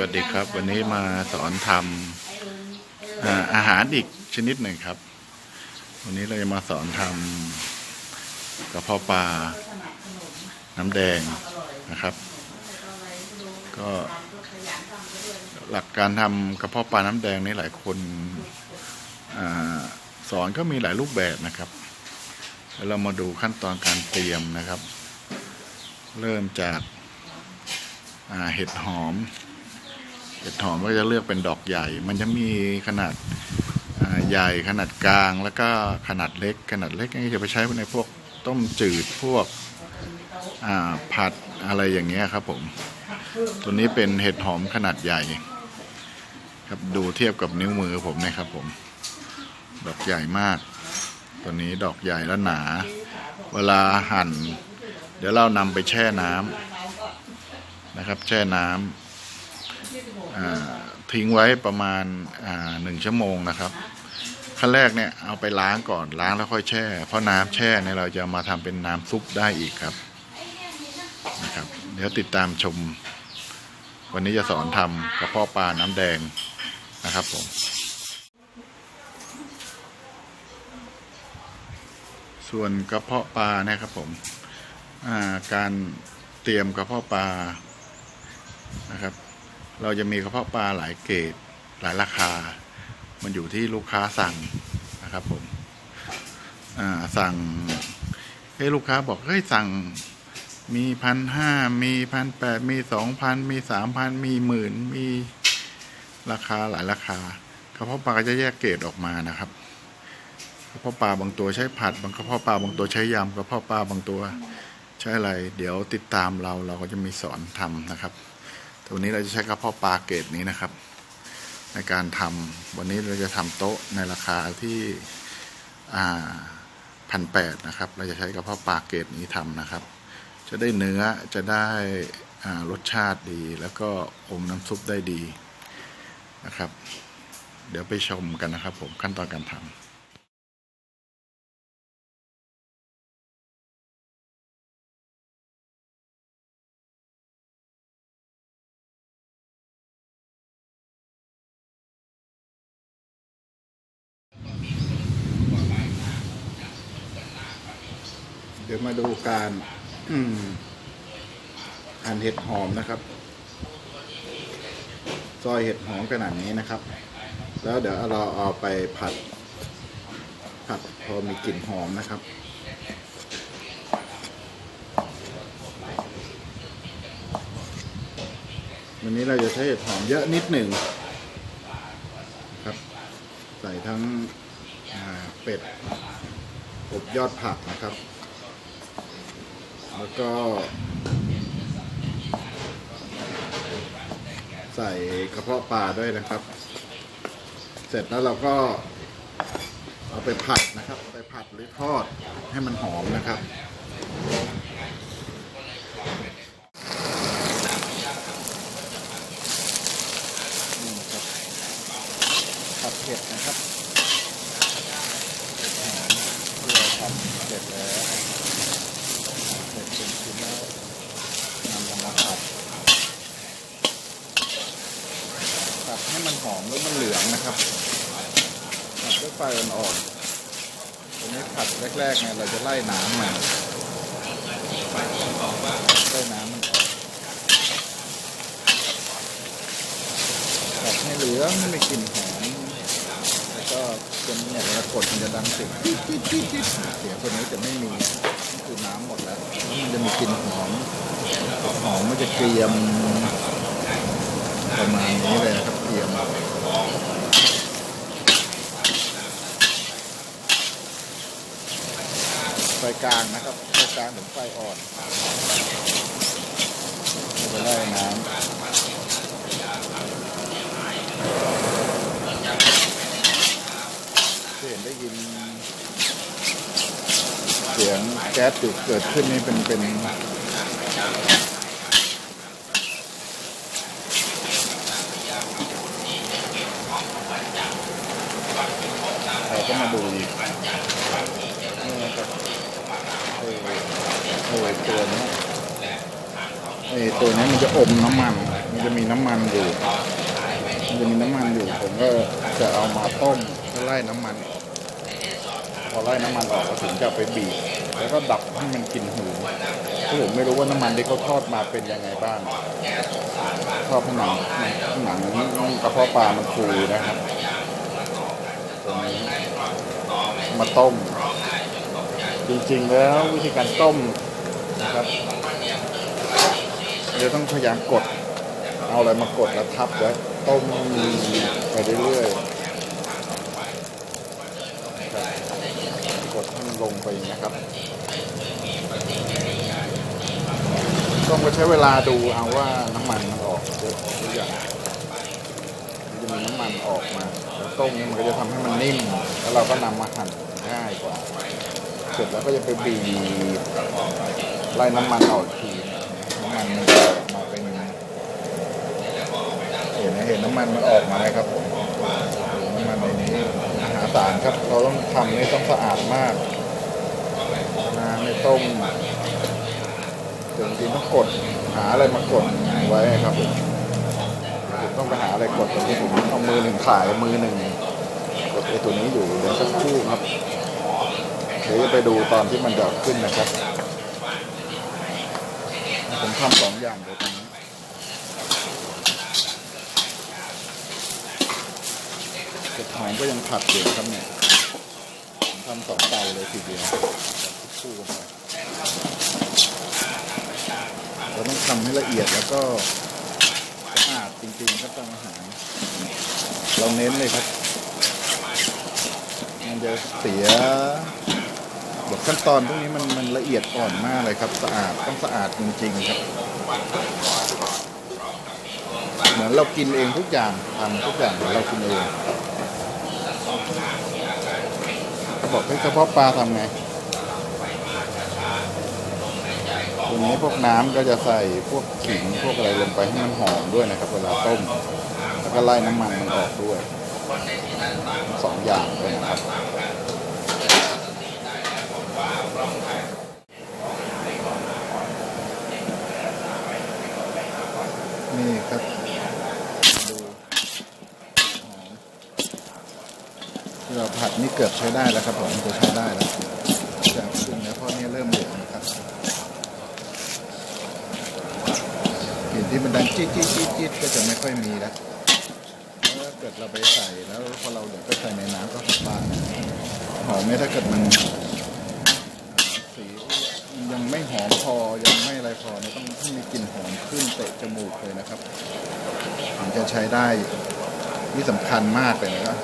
วัสดีครับ วันนี้มาสอนทำอ่าอาหารอีกชนิดหนึ่งครับ วันนี้เราจะมาสอนทำกระเพาะปลาน้ำแดงนะครับ ก็หลักการทำกระเพาะปลาน้ำแดงนี่หลายคนอาสอนก็มีหลายรูปแบบนะครับแล้วเรามาดูขั้นตอนการเตรียมนะครับ เริ่มจากอ่าเห็ดหอม เห็ดหอมก็จะเลือกเป็นดอกใหญ่ มันจะมีขนาดใหญ่ขนาดกลางแล้วก็ขนาดเล็ก ขนาดเล็กนี่จะไปใช้ในพวกต้มจืดพวกผัดอะไรอย่างเงี้ยครับผมตัวนี้เป็นเห็ดหอมขนาดใหญ่ ครับดูเทียบกับนิ้วมือผมนะครับผม ดอกใหญ่มาก ตัวนี้ดอกใหญ่และหนา เวลาหั่น เดี๋ยวเรานำไปแช่น้ำนะครับ แช่น้ำ ทิ้งไว้ประมาณหนึ่งชั่วโมงนะครับขั้นแรกเนี่ยเอาไปล้างก่อนล้างแล้วค่อยแช่ เพราะน้ำแช่เนี่ยเราจะมาทำเป็นน้ำซุปได้อีกครับนะครับ เดี๋ยวติดตามชม วันนี้จะสอนทำกระเพาะปลาน้ำแดงนะครับผมส่วนกระเพาะปลานะครับผมการเตรียมกระเพาะปลานะครับ เราจะมีกระเพาะปลาหลายเกรดหลายราคา มันอยู่ที่ลูกค้าสั่งนะครับผมสั่งเฮ้ยลูกค้าบอกเฮ้ยสั่งมีพันห้ามีพันแปดมีสองพันมีสามพันมีหมื่นมีราคาหลายราคากระเพาะปลาก็จะแยกเกรดออกมานะครับกระเพาะปลาบางตัวใช้ผัด บางกระเพาะปลาบางตัวใช้ยำกระเพาะปลาบางตัวใช้อะไร เดี๋ยวติดตามเราเราก็จะมีสอนทำนะครับ ตัวนี้เราจะใช้กระเพาะปลาเกรดนี้นะครับ ในการทำวันนี้เราจะทำโต๊ะในราคาที่พันแปดนะครับ เราจะใช้กระเพาะปลาเกรดนี้ทำนะครับ จะได้เนื้อจะได้รสชาติดี แล้วก็อมน้ำซุปได้ดีนะครับ เดี๋ยวไปชมกันนะครับผมขั้นตอนการทำ เดี๋ยวมาดูการหั่นเห็ดหอมนะครับ ซอยเห็ดหอมขนาดนี้นะครับ แล้วเดี๋ยวเราเอาไปผัด ผัดพอมีกลิ่นหอมนะครับวันนี้เราจะใช้เห็ดหอมเยอะนิดหนึ่งครับ ใส่ทั้งเป็ดอบยอดผักนะครับ แล้วก็ ใส่กระเพาะปลาด้วยนะครับ เสร็จแล้วเราก็ เอาไปผัดนะครับ ไปผัดหรือทอดให้มันหอมนะครับ นี่นะครับผัดเผ็ดนะครับ ที่เราทำเสร็จแล้วเสร็จเป็นชิ้นแล้วนำมาผัดผัดให้มันหอมแล้วมันเหลื องนะครับผัดด้วยไฟอ่อนๆตรงนี้ผัดแรกๆเนี่ยเราจะไล่น้ำมันไล่น้ำมันออกผัดให้เหลืองให้มีกลิ่นหอมแล้วก็จนเนี่ยเวลากดมันจะดังเสียงจี๊ดจี๊ดจี๊ดจี๊ดเสียงตัวนี้จะไม่มีคือน้ำหมดแล้วมันจะมีกลิ่นหอมหอมมันจะเกรียมประมาณนี้เลยครับียมไฟกลางนะครับไฟกลางถึงไฟอ่อนจะไปไล่น้ำที่เห็นได้ยิน เสียงแก๊สจุดเกิดขึ้นนี่เป็นเป็นเราก็มาดูนี่นะครับเออเออ ตัวนี้ไอ้ตัวนี้มันจะอมน้ำมัน มันจะมีน้ำมันอยู่ มันจะมีน้ำมันอยู่ ผมก็จะเอามาต้มเพื่อไล่น้ำมัน พอไล่น้ำมันออกก็ถึงจะเอาไปบีบ แล้วก็ดับให้มันกินหูเพราะผมไม่รู้ว่าน้ำมันที่เขาทอดมาเป็นยังไงบ้างชอบให้หนังหนังกระเพาะปลามันฟูนะครับตรงนี้มาต้ม จริงๆแล้ววิธีการต้มนะครับ เดี๋ยวต้องพยายามกด เอาอะไรมากดแล้วทับไว้ต้มไปเรื่อยๆกดให้มันลงไปนะครับ ต้องไปใช้เวลาดูเอาว่าน้ำมันมันออกเยอะหรือยังมันจะมีน้ำมันออกมาแล้วต้มนี่มันก็จะทำให้มันนิ่ม แล้วเราก็นำมาหั่นง่ายกว่า เสร็จแล้วก็จะไปบีบไล่น้ำมันออกที มันมันจะออกมาเป็นเห็นไหมเห็นน้ำมันมันออกมาไหมครับผมน้ำมันในนี้มหาศาลครับ เราต้องทำนี่ต้องสะอาดมากน้ำไม่ต้มจริงๆต้องกดหาอะไรมากดไว้ครับผมต้องไปหาอะไรกดตรงนี้ผมเอามือหนึ่งขายมือหนึ่งกดไอ้ตัวนี้อยู่เดี๋ยวสักครู่ครับเดี๋ยวจะไปดูตอนที่มันจะขึ้นนะครับ ทำสองอย่างเลยตรงนี้เห็ดหอมก็ยังผัดอยู่นะครับเนี่ยผมทำสองเตาเลยทีเดียวแบบคู่กันไปเราต้องทำให้ละเอียดแล้วก็สะอาดจริงๆครับตามอาหาร เราเน้นเลยครับมันจะเสีย แบบขั้นตอนพวกนี้มันมันละเอียดอ่อนมากเลยครับ สะอาดต้องสะอาดจริงๆครับเหมือนเรากินเองทุกอย่างทำทุกอย่างเหมือนเรากินเองเขาบอกให้กระเพาะปลาทำไงทีนี้พวกน้ำก็จะใส่พวกขิงพวกอะไรลงไปให้มันหอมด้วยนะครับ เวลาต้ม แล้วก็ไล่น้ำมันมันออกด้วยสองอย่างเลยนะครับ นี่ครับดูหอม ที่เรา ผัดนี่เกือบใช้ได้แล้วครับผมจะใช้ได้แล้วจะเอาขึ้นแล้วเพราะนี่เริ่มเหลืองนะครับกลิ่นที่มันดังจี๊ดจี๊ดจี๊ดจี๊ดก็จะไม่ค่อยมีแล้วถ้าเกิดเราไปใส่แล้วพอเราเดี๋ยวไปใส่ในน้ำก็หอมปลาหอมไหมถ้าเกิดมันสียังไม่หอมพอยังไม่อะไรพอเนี่ยต้องมีกลิ่นหอมขึ้นเตะจมูกเลยนะครับถึงจะใช้ได้นี่สำคัญมากเลยนะครับ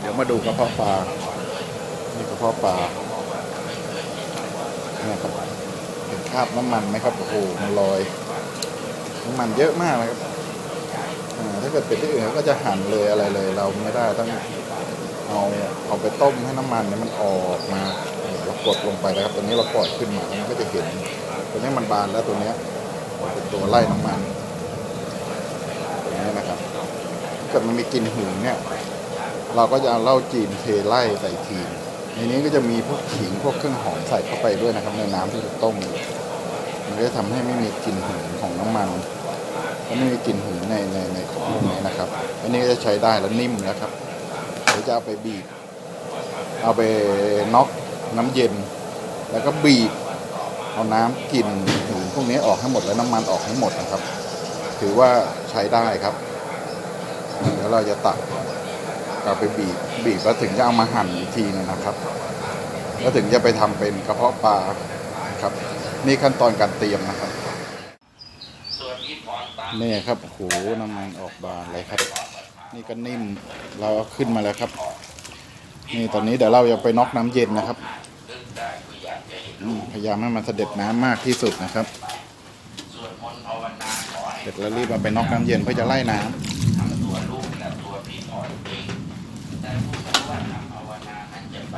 เดี๋ยว มาดูกระเพาะปลานี่กระเพาะปลาเนี่ยครับเห็นคราบน้ำมันไหมครับโอ้โหมันลอยน้ำมันเยอะมากเลยครับอ่าถ้าเกิดเป็นที่อื่นเขาก็จะหั่นเลยอะไรเลย เราไม่ได้ต้องเอาเอาไปต้มให้น้ำมันเนี่ยมันออกมาเรากดลงไปนะครับตัวนี้เราปล่อยขึ้นมามันก็จะเห็นตัวนี้มันบานแล้วตัวเนี้ยเป็นตัวไล่น้ำมันตัวนี้นะครับถ้าเกิดมันมีกลิ่นหืนเนี่ย เราก็จะเอาเหล้าจีนเทไล่ใส่ทีนในนี้ก็จะมีพวกขิงพวกเครื่องหอมใส่เข้าไปด้วยนะครับ ในน้ำที่เราต้มอยู่มันก็จะทำให้ไม่มีกลิ่นหืนของน้ำมันและไม่มีกลิ่นหืนในในในของพวกนี้นะครับ อันนี้ก็จะใช้ได้แล้วนิ่มนะครับเดี๋ยวจะเอาไปบีบ เอาไปน็อกน้ำเย็น แล้วก็บีบเอาน้ำกลิ่นหืนพวกนี้ออกให้หมดแล้วน้ำมันออกให้หมดนะครับ ถือว่าใช้ได้ครับเดี๋ยวเราจะตัก เอาไปบีบบีบแล้วถึงจะเอามาหั่นอีกทีนึงนะครับ แล้วถึงจะไปทำเป็นกระเพาะปลาครับ นี่ขั้นตอนการเตรียมนะครับนี่ครับโหน้ำมันออกบานเลยครับ นี่ก็นิ่มเราเอาขึ้นมาแล้วครับ นี่ตอนนี้เดี๋ยวเราจะไปน็อกน้ำเย็นนะครับพยายามให้มันเสด็จน้ำมากที่สุดนะครับเสร็จแล้วรีบเอาไปน็อกน้ำเย็นเพื่อจะไล่น้ำ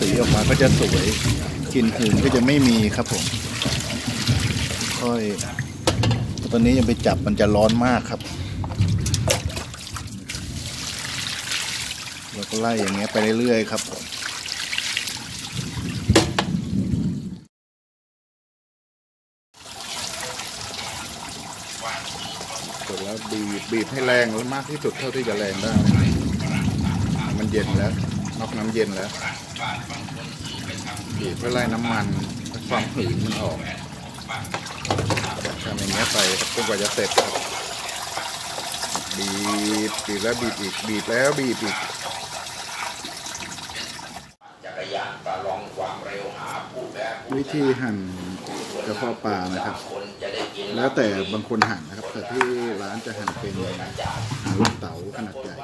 สีออกมาก็จะสวยกลิ่นหืนก็จะไม่มีครับผม ค่อย ตอนนี้ยังไปจับมันจะร้อนมากครับเราก็ไล่อย่างเงี้ยไปเรื่อยๆครับผมเสร็จแล้วบีบบีบให้แรงแล้วมากที่สุดเท่าที่จะแรงได้ มันเย็นแล้วนอกน้ำเย็นแล้ว บีบเพื่อไล่น้ำมันความหืนมันออกทำอย่างเงี้ยไปจนกว่าจะเสร็จครับบีบบีบแล้วบีบอีกบีบแล้วบีบอีกจักรยานประลองความเร็วหาผู้แบบวิธีหั่นกระเพาะปลานะครับ แล้วแต่บางคนหั่นนะครับ แต่ที่ร้านจะหั่นเป็นหั่นลูกเต๋าขนาดใหญ่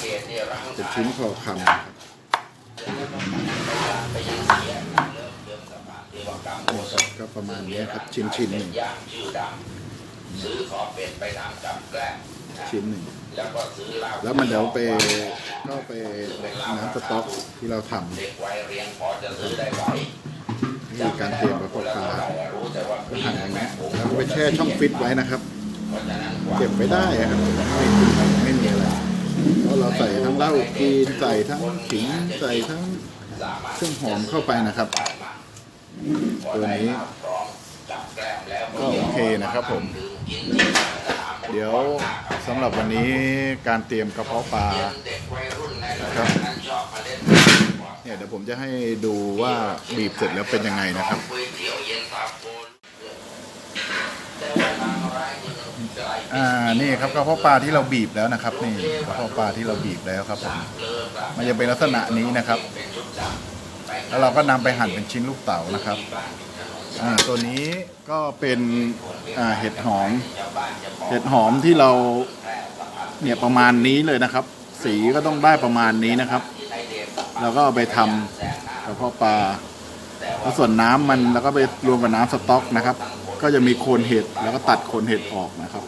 เขตเนี่ยรังเป็นชิ้นพอคำนะครับ ก็ประมาณนี้ครับชิ้นชิ้นหนึ่งซื้อขอเป็ดไปทำกับแกล้มชิ้นหนึ่งแล้วมันเดี๋ยวไปก็ไปน้ำสต๊อกที่เราทำเด็กวัยเรียนพอจะซื้อได้ไหววิธีการเตรียมกระเพาะปลารก็หั่นอย่างเงี้แล้วก็ไปแช่ช่องฟิตไว้นะครับ เก็บไว้ได้ครับไม่ไม่มีอะไรเพราะเราใส่ทั้งเหล้าจีนใส่ทั้งขิงใส่ทั้ง เครื่องหอมเข้าไปนะครับตัวนี้ก็โอเคนะครับผม เดี๋ยวสำหรับวันนี้การเตรียมกระเพาะปลานะครับเนี่ยเดี๋ยวผมจะให้ดูว่าบีบเสร็จแล้วเป็นยังไงนะครับ ก๋วยเตี๋ยวเย็นตาโฟแต่ว่าทางร้านนี่มันไกล อ่านี่ครับกระเพาะปลาที่เราบีบแล้วนะครับ นี่กระเพาะปลาที่เราบีบแล้วครับผมมันจะเป็นลักษณะนี้นะครับ แล้วเราก็นำไปหั่นเป็นชิ้นลูกเต๋านะครับอ่าตัวนี้ก็เป็นอ่าเห็ดหอม เห็ดหอมที่เราเนี่ยประมาณนี้เลยนะครับ สีก็ต้องได้ประมาณนี้นะครับ แล้วก็เอาไปทำกระเพาะปลาแล้วส่วนน้ำมันแล้วก็ไปรวมกับน้ำสต๊อกนะครับ ก็จะมีโคนเห็ดแล้วก็ตัดโคนเห็ดออกนะครับ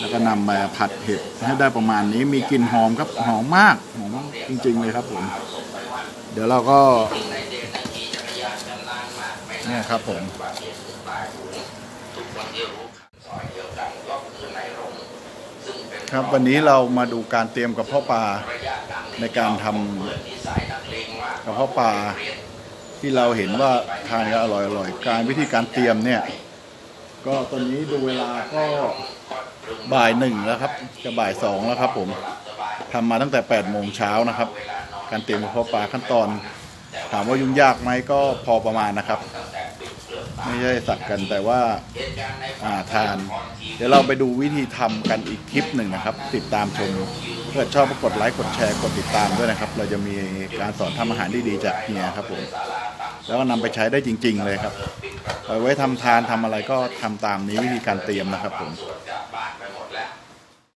แล้วก็นำมาผัดเห็ดให้ได้ประมาณนี้มีกลิ่นหอมครับหอมมากหอมจริง ๆ เลยครับผมเดี๋ยวเราก็เนี่ยครับผมครับวันนี้เรามาดูการเตรียมกระเพาะปลาในการทำเปิดนิสัยนักระเพาะปลาที่เราเห็นว่าทานแล้วอร่อยอร่อยการวิธีการเตรียมเนี่ย ก็ตอนนี้ดูเวลาก็ บ่ายหนึ่งแล้วครับ จะบ่ายสองแล้วครับ ผมทำมาตั้งแต่8ปดโมงเช้านะครับ การเตรียมกระเพาะปลาขั้นตอน ถามว่ายุ่งยากไหมก็พอประมาณนะครับ ไม่ใช่สักกันแต่ว่าอาทาน เดี๋ยวเราไปดูวิธีทำกันอีกคลิปหนึ่งนะครับ ติดตามชมถ้าเกิดชอบก็กดไลค์กดแชร์กดติดตามด้วยนะครับ เราจะมีการสอนทำอาหารดีๆจากเฮียครับผมแล้วก็นำไปใช้ได้จริง ๆ เลยครับเอาไว้ทำทานทำอะไรก็ทำตามนี้วิธีการเตรียมนะครับผม